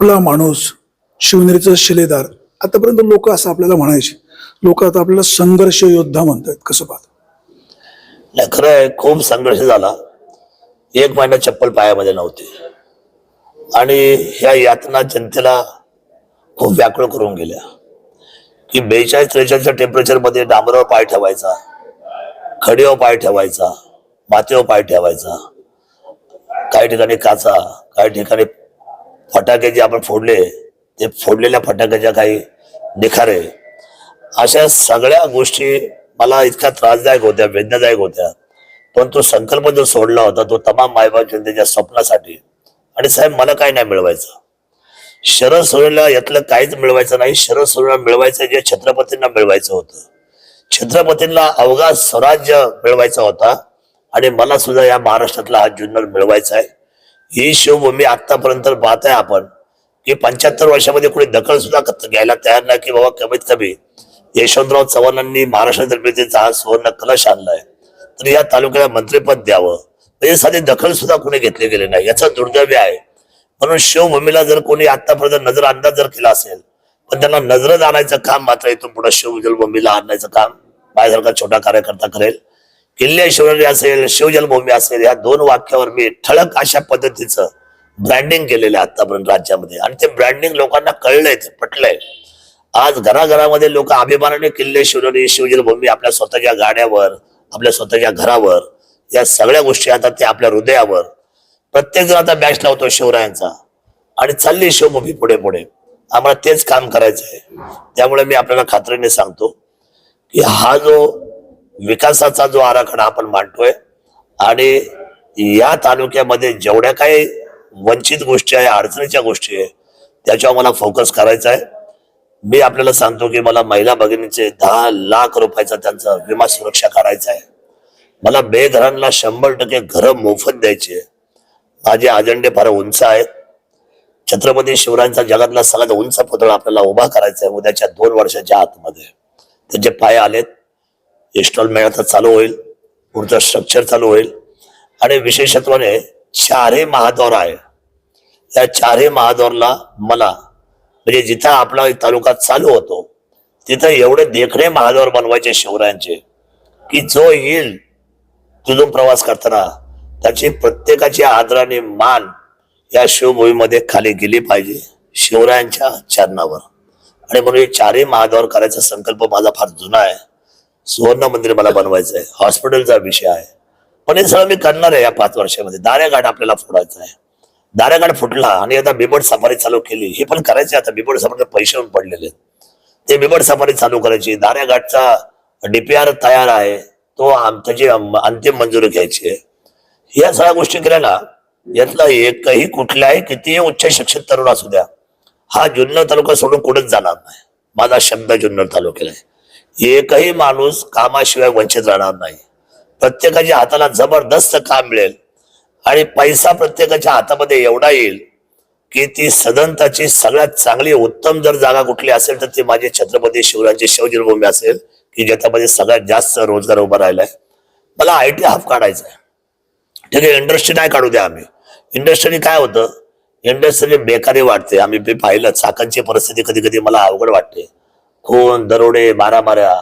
आपला माणूस शिवनेरीचा शिलेदार? आतापर्यंत लोक असं आपल्याला म्हणायचे. लोक आता आपल्याला संघर्ष योद्धा म्हणतात कसं पाहत? नाही खरं आहे खूप संघर्ष झाला. एक महिना चप्पल पायामध्ये नव्हती. आणि ह्या यातना जनतेला खूप व्याकुळ करून गेल्या. की बेचाळीस त्रेचाळीसच्या टेम्परेचरमध्ये डांबरावर पाय ठेवायचा खडीवर पाय ठेवायचा मातीवर पाय ठेवायचा. काही ठिकाणी काचा काही ठिकाणी फटाके जे आपण फोडले ते फोडलेल्या फटाक्याच्या काही निखारे. अशा सगळ्या गोष्टी मला इतक्या त्रासदायक होत्या वेदनादायक होत्या. पण तो संकल्प जो सोडला होता तो तमाम मायबाप जनतेच्या स्वप्नासाठी. आणि साहेब मला काय नाही मिळवायचं. शरद सोडला यातलं काहीच मिळवायचं नाही. शरद सोडला मिळवायचं जे छत्रपतींना मिळवायचं होतं. छत्रपतींना अवघा स्वराज्य मिळवायचा होता. आणि मला सुद्धा या महाराष्ट्रातला हा जुन्नर मिळवायचा आहे. ही शिवभूमी आतापर्यंत पाहत आहे आपण. की पंच्याहत्तर वर्षामध्ये कुणी दखल सुद्धा घ्यायला तयार नाही की बाबा कमीत कमी यशवंतराव चव्हाणांनी महाराष्ट्र निर्मितीचा हा सुवर्ण कलश आणलाय तर या तालुक्याला मंत्रिपद द्यावं. म्हणजे साधी दखल सुद्धा कोणी घेतली गेली नाही. याचं दुर्दैव आहे. म्हणून शिवभूमीला जर कोणी आतापर्यंत नजर अंदाज जर केला असेल पण त्यांना नजरच आणायचं काम मात्र इथून पुढे शिवजलभूमीला आणायचं काम माझ्यासारखा छोटा कार्यकर्ता करेल. किल्ले शिवनेरी असेल शिवजलभूमी असेल या दोन वाक्यावर मी ठळक अशा पद्धतीचं ब्रँडिंग केलेलं आहे आतापर्यंत राज्यामध्ये. आणि ते ब्रँडिंग लोकांना कळलंय ते पटलंय. आज घराघरामध्ये लोक अभिमानाने किल्ले शिवनेरी शिवजलभूमी आपल्या स्वतःच्या गाड्यावर आपल्या स्वतःच्या घरावर या सगळ्या गोष्टी आता ते आपल्या हृदयावर. प्रत्येक जण आता बॅच लावतो शिवरायांचा. आणि चालली शिवभूमी पुढे पुढे. आम्हाला तेच काम करायचं आहे त्यामुळे मी आपल्याला खात्रीने सांगतो की हा जो विकासाचा जो आराखडा आपण मांडतोय आणि या तालुक्यामध्ये जेवढ्या काही वंचित गोष्टी आहे अडचणीच्या गोष्टी आहे त्याच्यावर मला फोकस करायचा आहे. मी आपल्याला सांगतो की मला महिला भगिनीचे दहा लाख रुपयाचा त्यांचा विमा सुरक्षा करायचा आहे. मला बेघरांना शंभर टक्के घरं मोफत द्यायची आहे. माझे अजेंडे फार उंच आहेत. छत्रपती शिवरायांचा जगातला सगळ्यात उंच पुतळा आपल्याला उभा करायचा आहे उद्याच्या दोन वर्षाच्या आतमध्ये. त्याचे पाय आलेत. इन्स्टॉलमेंट आता चालू होईल पुढचं स्ट्रक्चर चालू होईल आणि विशेषत्वाने चारही महाद्वार आहे या चारही महाद्वारला मला म्हणजे जिथं आपला तालुका चालू होतो तिथं एवढे देखणे महाद्वार बनवायचे शिवरायांचे की जो येईल तुझून प्रवास करताना त्याची प्रत्येकाची आदराने मान या शिवभूमीमध्ये खाली गेली पाहिजे शिवरायांच्या चरणावर आणि म्हणून हे चारही महाद्वार करायचा संकल्प माझा फार जुना आहे सुवर्ण मंदिर मला बनवायचं आहे हॉस्पिटलचा विषय आहे. पण हे सगळं मी करणार आहे या पाच वर्षामध्ये. दारेघाट आपल्याला फोडायचं आहे. दारेघाट फुटला आणि आता बिबट सफारी चालू केली. हे पण करायचे आता. बिबट सफारी पैसे होऊन पडलेले ते बिबट सफारी चालू करायची. दारेघाटचा डीपीआर तयार आहे. तो त्याची अंतिम मंजुरी घ्यायची आहे. या सगळ्या गोष्टी केल्या ना यातला एकही कुठल्याही कितीही उच्च शिक्षित तरुण असू द्या हा जुन्नर तालुका सोडून कुठेच जाणार नाही. माझा शब्द जुन्नर तालुक्याला आहे. एकही माणूस कामाशिवाय वंचित राहणार नाही. प्रत्येकाच्या हाताला जबरदस्त काम मिळेल. आणि पैसा प्रत्येकाच्या हातामध्ये एवढा येईल की ती सदनताची सगळ्यात चांगली उत्तम जर जागा कुठली असेल तर ती माझी छत्रपती शिवरायांची शिवजन्मभूमी असेल की ज्याच्यामध्ये सगळ्यात जास्त रोजगार उभा राहिलाय. मला आय टी हाफ काढायचा आहे. ठीक आहे इंडस्ट्री नाही काढू द्या आम्ही. इंडस्ट्रीने काय होतं? इंडस्ट्रीने बेकारी वाटते आम्ही ते पाहिलं चाकांची परिस्थिती कधी कधी मला अवघड वाटते. खून दरोडे मारामाऱ्या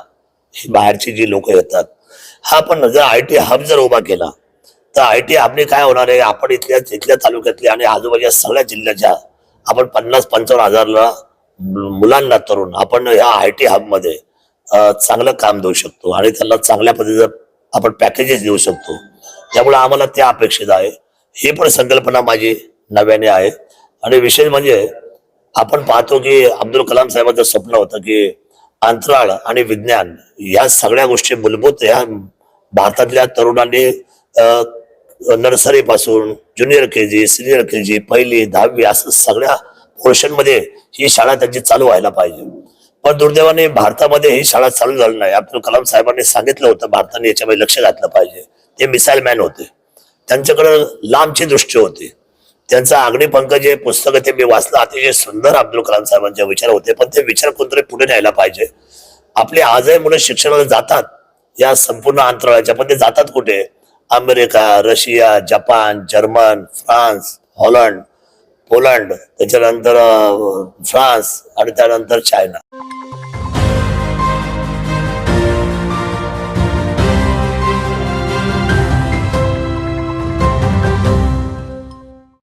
हे बाहेरची जी लोक येतात. हा पण जर आय टी हब जर उभा केला तर आय टी हबने काय होणार आहे? आपण इथल्या इथल्या तालुक्यातल्या आणि आजूबाजूच्या सगळ्या जिल्ह्याच्या आपण पन्नास पंचावन्न हजारला मुलांना तरुण आपण ह्या आय टी हबमध्ये चांगलं काम देऊ शकतो आणि त्यांना चांगल्या पद्धतीचं आपण पॅकेजेस देऊ शकतो. त्यामुळे आम्हाला त्या अपेक्षित आहे. ही पण संकल्पना माझी नव्याने आहे. आणि विशेष म्हणजे आपण पाहतो की अब्दुल कलाम साहेबांचं स्वप्न होतं की अंतराळ आणि विज्ञान या सगळ्या गोष्टी मूलभूत ह्या भारतातल्या तरुणांनी नर्सरी पासून junior K G senior K जी पहिली दहावी असं सगळ्या पोर्शनमध्ये ही शाळा त्यांची चालू व्हायला पाहिजे. पण दुर्दैवाने भारतामध्ये ही शाळा चालू झाली नाही. अब्दुल कलाम साहेबांनी सांगितलं होतं भारताने याच्यामध्ये लक्ष घातलं पाहिजे. ते मिसाईल मॅन होते. त्यांच्याकडे लांबची दृष्टी होती. त्यांचा अग्निपंख जे पुस्तक ते मी वाचलं अतिशय सुंदर अब्दुल कलाम साहेबांचे विचार होते पण ते विचार कोणतरी पुढे न्यायला पाहिजे. आपले आजही मुलं शिक्षणाला जातात या संपूर्ण अंतराळाच्या पण ते जातात कुठे? America Russia Japan German France Holland Poland त्याच्यानंतर फ्रान्स आणि त्यानंतर चायना.